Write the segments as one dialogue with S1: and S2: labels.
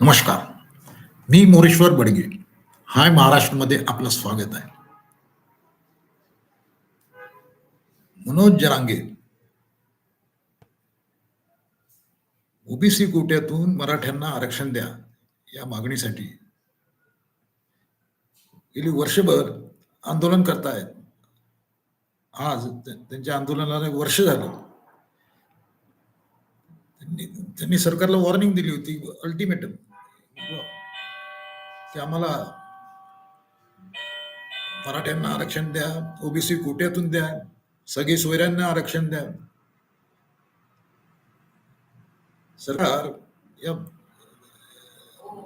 S1: नमस्कार. मी मोरेश्वर बडगे. हाय महाराष्ट्रमध्ये आपलं स्वागत आहे. मनोज जरांगे. ओबीसी कोट्यातून मराठ्यांना आरक्षण द्या या मागणीसाठी. गेली वर्षभर आंदोलन करतायत. आज त्यांच्या आंदोलनाला वर्ष झालं. त्यांनी सरकारला वॉर्निंग दिली होती अल्टिमेटम की आम्हाला मराठ्यांना आरक्षण द्या ओबीसी कोट्यातून द्या सगळे सोयऱ्यांना आरक्षण द्या. सरकार या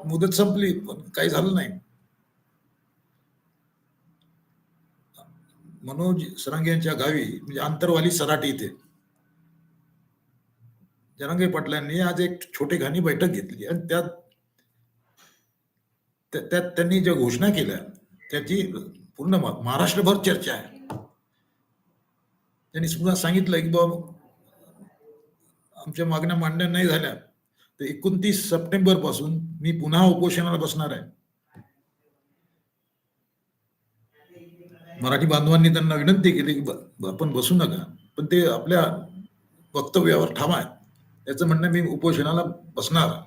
S1: मुदत संपली पण काही झालं नाही. मनोज सरांग यांच्या गावी म्हणजे आंतरवाली सराटी इथे. जरांगे पाटलांनी आज एक छोटी घाणी बैठक घेतली आणि त्यात त्या- त्यात त्यांनी ज्या घोषणा केल्या त्याची पूर्ण महाराष्ट्रभर चर्चा आहे. त्यांनी सुद्धा सांगितलं की बाबा आमच्या मागण्या मांडण्या नाही झाल्या तर एकोणतीस सप्टेंबरपासून मी पुन्हा उपोषणाला बसणार आहे. मराठी बांधवांनी त्यांना विनंती केली की आपण बसू नका पण ते आपल्या वक्तव्यावर ठाम आहेत. त्याचं म्हणणं मी उपोषणाला बसणार.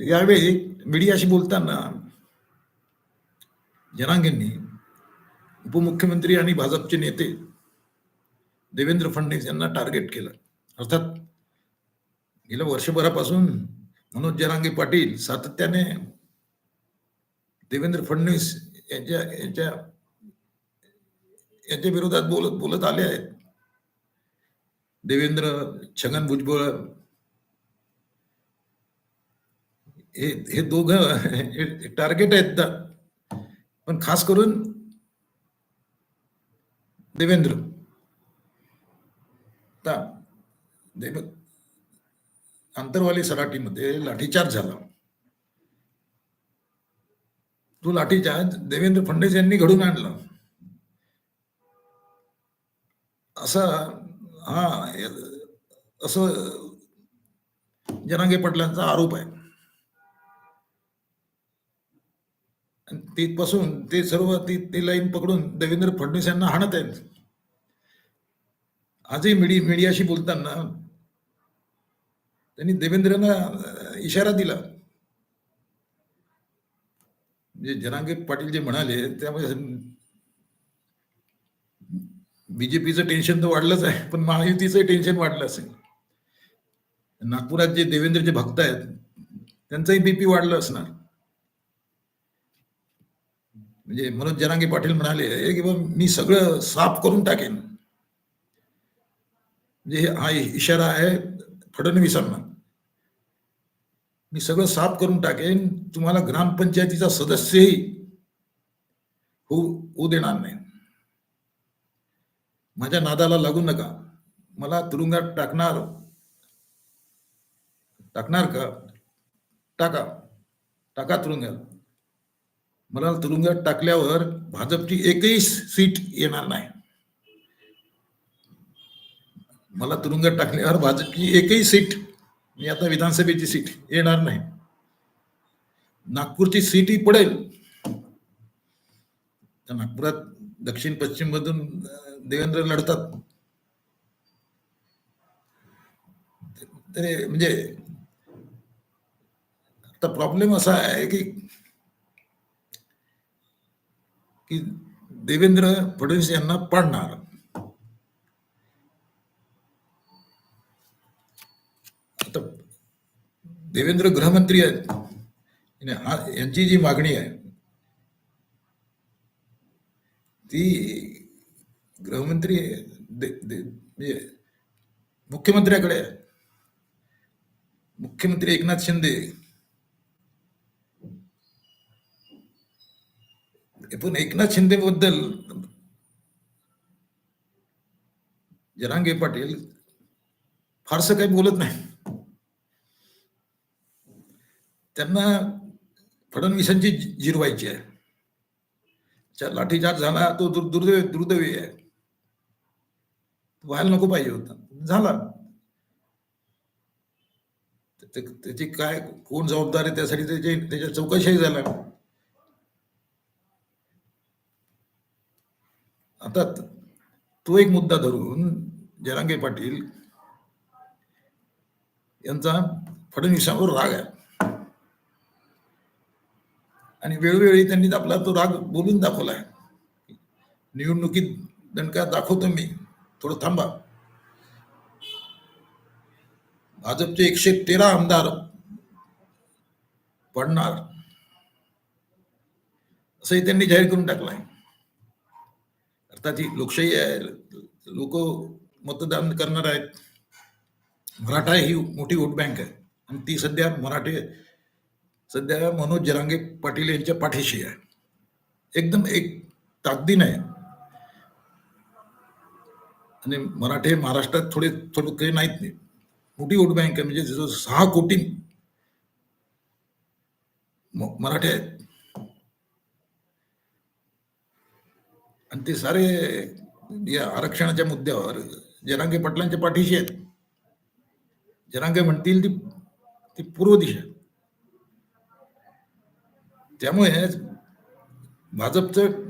S1: यावेळी मीडियाशी बोलताना जनांगेंनी उपमुख्यमंत्री आणि भाजपचे नेते देवेंद्र फडणवीस यांना टार्गेट केलं. अर्थात गेल्या वर्षभरापासून मनोज जरांगे पाटील सातत्याने देवेंद्र फडणवीस यांच्या यांच्या यांच्या विरोधात बोलत बोलत आले आहेत. देवेंद्र छगन भुजबळ हे हे दोघ टार्गेट आहेत पण खास करून देवेंद्र. देव आंतरवाली सराटीमध्ये लाठीचार्ज झाला. तो लाठीचार्ज देवेंद्र फडणवीस यांनी घडून आणला. असा हा असं जनांगे पटलांचा आरोप आहे. आणि तिथपासून ते सर्व ती ती लाईन पकडून देवेंद्र फडणवीस यांना हाणत आहेत. आजही मीडिया मीडियाशी बोलताना त्यांनी देवेंद्रना इशारा दिला. म्हणजे जनांगे पाटील जे म्हणाले त्यामुळे बीजेपीचं टेन्शन तर वाढलंच आहे पण महायुतीचं टेन्शन वाढलं असेल. नागपुरात जे देवेंद्रचे भक्त आहेत त्यांचंही बीपी वाढलं असणार. म्हणजे मनोज जरांगे पाटील म्हणाले की मी सगळं साफ करून टाकेन. म्हणजे हे- हा इशारा आहे फडणवीसांना. मी सगळं साफ करून टाकेन तुम्हाला ग्रामपंचायतीचा सदस्यही होऊ होऊ देणार नाही. माझ्या नादाला लागू नका. मला तुरुंगात टाकणार. टाकणार का? टाका. टाका तुरुंगात. मला तुरुंगात टाकल्यावर भाजपची एकही सीट येणार नाही. मला तुरुंगात टाकल्यावर भाजपची एकही सीट मी आता विधानसभेची सीट येणार नाही. नागपूरची सीटही पडेल. तर नागपुरात दक्षिण पश्चिम मधून देवेंद्र लढतात. तरी म्हणजे आता प्रॉब्लेम असा आहे की की देवेंद्र फडणवीस यांना पाडणार. आता देवेंद्र गृहमंत्री आहेत. आणि यांची जी मागणी आहे ती गृहमंत्री दे- म्हणजे मुख्यमंत्र्याकडे आहे. मुख्यमंत्री एकनाथ शिंदे. पण एकनाथ शिंदे बद्दल जरांगे पाटील फारसं काही बोलत नाही. त्यांना फडणवीसांची जिरवायची आहे. लाठीचार्ज झाला तो दुर- दुर्दैव दुर्दैवी आहे. व्हायला नको पाहिजे होता. झाला. त्याची काय कोण जबाबदार आहे त्यासाठी त्याची त्याच्या चौकशीही झाल्या. आता तो एक मुद्दा धरून जरांगे पाटील यांचा फडणवीसांवर राग आहे. आणि वेळोवेळी त्यांनी आपला तो राग बोलून दाखवलाय. निवडणुकीत दणका दाखवतो मी. थोडं थांबा. भाजपचे एकशे तेरा आमदार पडणार. असंही त्यांनी जाहीर करून टाकलंय. अर्थात ही लोकशाही आहे. लोक मतदान करणार आहेत. मराठा ही मोठी वोट बँक आहे. आणि ती सध्या मराठे सध्या मनोज जरांगे पाटील यांच्या पाठीशी आहे. एकदम एक ताकदीन आहे. आणि मराठे महाराष्ट्रात थोडे थोडं काही नाहीत नाही मोठी वोट बँक आहे म्हणजे जवळ सहा कोटी. म- मराठे आहेत. आणि ते सारे या आरक्षणाच्या मुद्द्यावर जरांगे पाटलांच्या पाठीशी आहेत. जरांगे म्हणतील ती ती पूर्व दिशा. त्यामुळे भाजपचं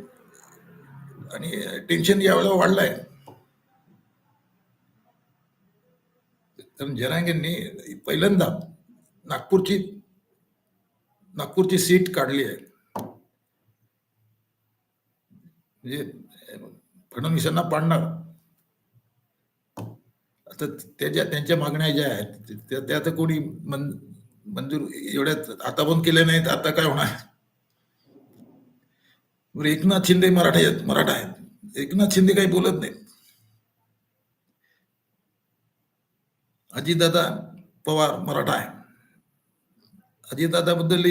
S1: आणि टेन्शन यावेळेला वाढलंय. कारण जरांगेंनी पहिल्यांदा नागपूरची नागपूरची सीट काढली आहे. म्हणजे फडणवीसांना पाडणार. आता त्याच्या त्यांच्या मागण्या ज्या आहेत त्या त्या तर कोणी मंजूर एवढ्यात आता बंद केल्या नाहीत आता काय होणार? एकनाथ शिंदे मराठा मराठा आहेत. एकनाथ शिंदे काही बोलत नाही अजितदादा पवार मराठा आहे. अजितदादाबद्दल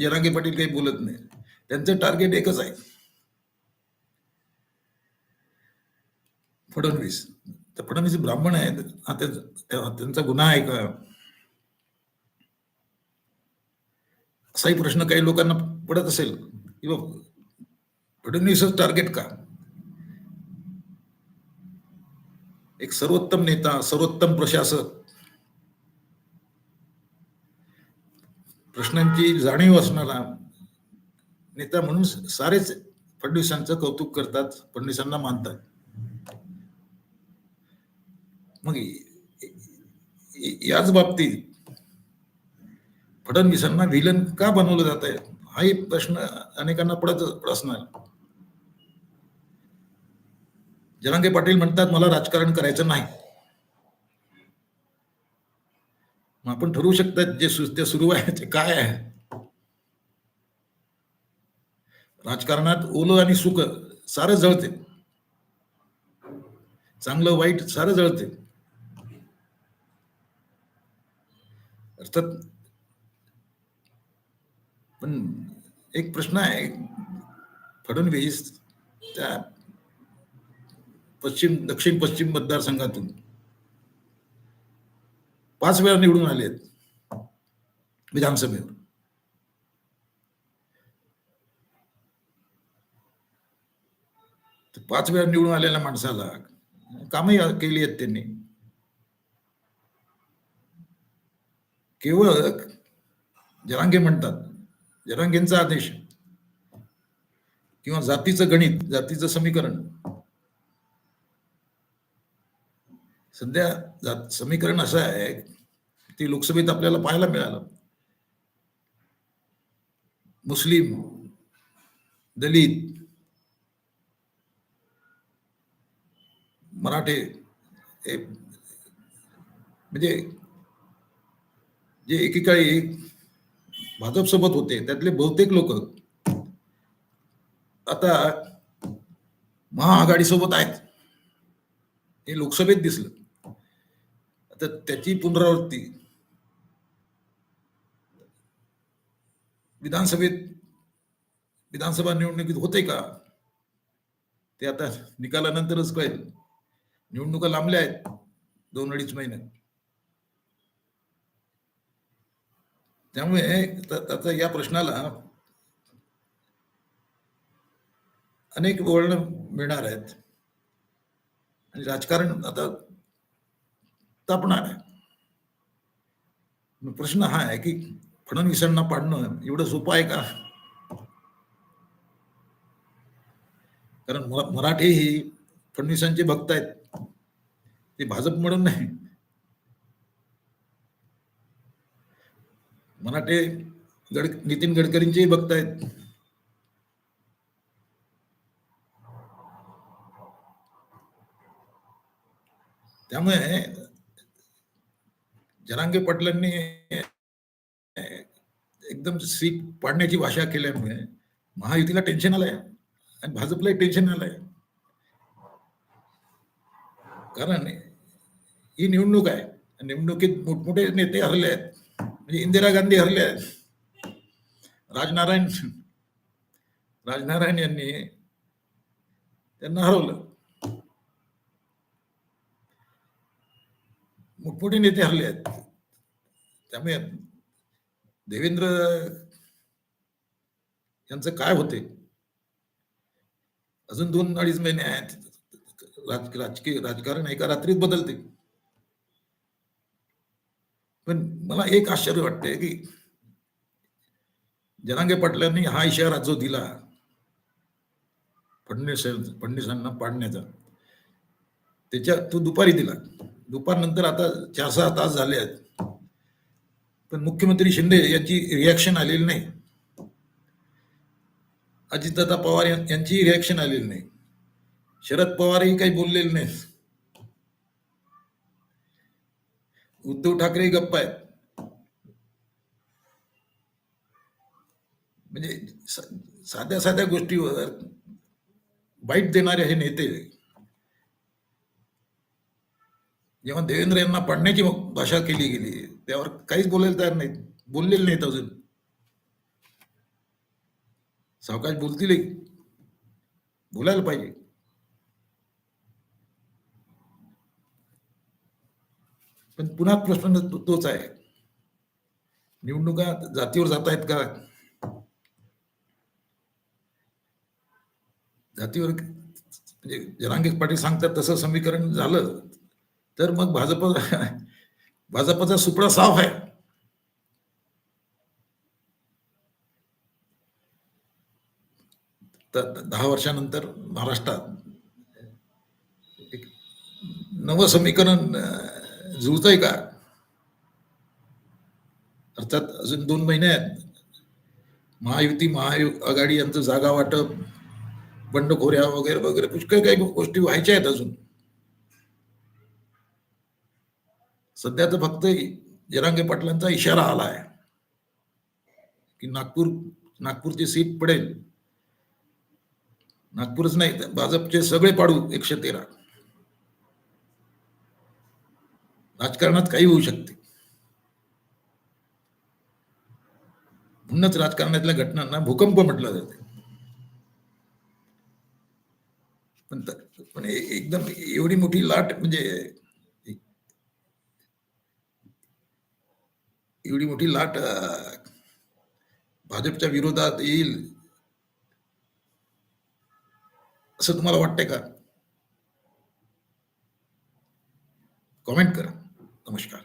S1: जरांगे पाटील काही बोलत नाही त्यांचं टार्गेट एकच आहे. फडणवीस. तर फडणवीस ब्राह्मण आहेत. हा त्यांचा गुन्हा आहे का? असाही प्रश्न काही लोकांना पडत असेल. किंवा फडणवीसच टार्गेट का? एक सर्वोत्तम नेता सर्वोत्तम प्रशासक. प्रश्नांची जाणीव असणारा नेता म्हणून सारेच फडणवीसांचं कौतुक करतात फडणवीसांना मानतात. मग याच बाबतीत फडणवीसांना विलन का बनवलं जात आहे हाही प्रश्न अनेकांना पडत पडत असणार. जरांगे पाटील म्हणतात मला राजकारण करायचं नाही. मग आपण ठरवू शकतात जे ते सुरू आहे ते काय आहे. राजकारणात ओलं आणि सुख सारं जळते. चांगलं वाईट सारं जळते. अर्थात पण एक प्रश्न आहे. फडणवीस त्या पश्चिम दक्षिण पश्चिम मतदारसंघातून. पाच वेळा निवडून आले आहेत विधानसभेवर पाच वेळा निवडून आलेल्या माणसाला कामही केली आहेत त्यांनी. केवळ जरांगे म्हणतात. जरांगेंचा आदेश. किंवा जातीचं गणित जातीचं समीकरण. सध्या जात समीकरण असं आहे ती लोकसभेत आपल्याला पाहायला मिळालं. मुस्लिम दलित मराठे म्हणजे जे एकेकाळी भाजप सोबत होते त्यातले बहुतेक लोक आता महाआघाडी सोबत आहेत. हे लोकसभेत दिसलं. आता त्याची पुनरावृत्ती. विधानसभेत विधानसभा निवडणुकीत होते का? ते आता निकालानंतरच कळेल. निवडणुका लांबल्या आहेत दोन अडीच महिने. त्यामुळे आता या प्रश्नाला अनेक वळण मिळणार आहेत. आणि राजकारण आता तापणार आहे. प्रश्न हा आहे की फडणवीसांना पाडणं एवढं सोपं आहे का? कारण मराठी ही फडणवीसांचे भक्त आहेत. ते भाजप म्हणून नाही. मराठे गड नितीन गडकरींचेही भक्त आहेत. त्यामुळे जरांगे पाटलांनी एकदम सीट पाडण्याची भाषा केल्यामुळे महायुतीला टेन्शन आलंय आणि भाजपलाही टेन्शन आलंय. कारण ही निवडणूक आहे. निवडणुकीत मोठमोठे नेते हरले आहेत. म्हणजे इंदिरा गांधी हरले आहेत. राजनारायण राजनारायण यांनी त्यांना हरवलं. मोठमोठे नेते हरले आहेत. त्यामुळे देवेंद्र यांचं काय होते? अजून दोन अडीच महिने आहेत. राज- राजकीय राजकारण एका रात्रीत बदलते. पण मला एक आश्चर्य वाटतंय की जनांगे पाटलांनी हा इशारा जो दिला फडणवीस फडणवीसांना पाडण्याचा त्याच्या तो दुपारी दिला. दुपारनंतर आता चार सहा तास झाले आहेत. पण मुख्यमंत्री शिंदे यांची रिॲक्शन आलेली नाही. अजितदादा पवार यांची रिॲक्शन आलेली नाही. शरद पवारही काही बोललेले नाही उद्धव ठाकरे गप्प आहेत. म्हणजे साध्या साध्या गोष्टीवर वाईट देणारे हे नेते जेव्हा देवेंद्र यांना पडण्याची भाषा केली गेली त्यावर काहीच बोलायला तयार नाहीत. बोललेले नाहीत अजून. सावकाश बोलतील बोलायला पाहिजे. पण पुन्हा प्रश्न तोच आहे. निवडणुका जातीवर जात आहेत का? जातीवर म्हणजे जरांगे पाटील सांगतात तसं समीकरण झालं. तर मग भाजप भाजपचा सुपडा साफ आहे. तर दहा वर्षानंतर महाराष्ट्रात एक नवं समीकरण जुळत आहे का? अर्थात अजून दोन महिने आहेत. महायुती महायु आघाडी यांचं जागा वाटप बंडखोऱ्या वगैरे वगैरे पुष्कळ काही गोष्टी व्हायच्या आहेत अजून. सध्या तर फक्त जरांगे पाटलांचा इशारा आला आहे. की नागपूर नागपूरची सीट पडेल. नागपूरच नाही तर भाजपचे सगळे पाडू एकशे तेरा. राजकारणात काही होऊ शकते. म्हणूनच राजकारणातल्या घटनांना भूकंप म्हटलं जाते. पण पण एकदम एवढी मोठी लाट म्हणजे एवढी मोठी लाट भाजपच्या विरोधात येईल. असं तुम्हाला वाटतंय का? कॉमेंट करा. नमस्कार.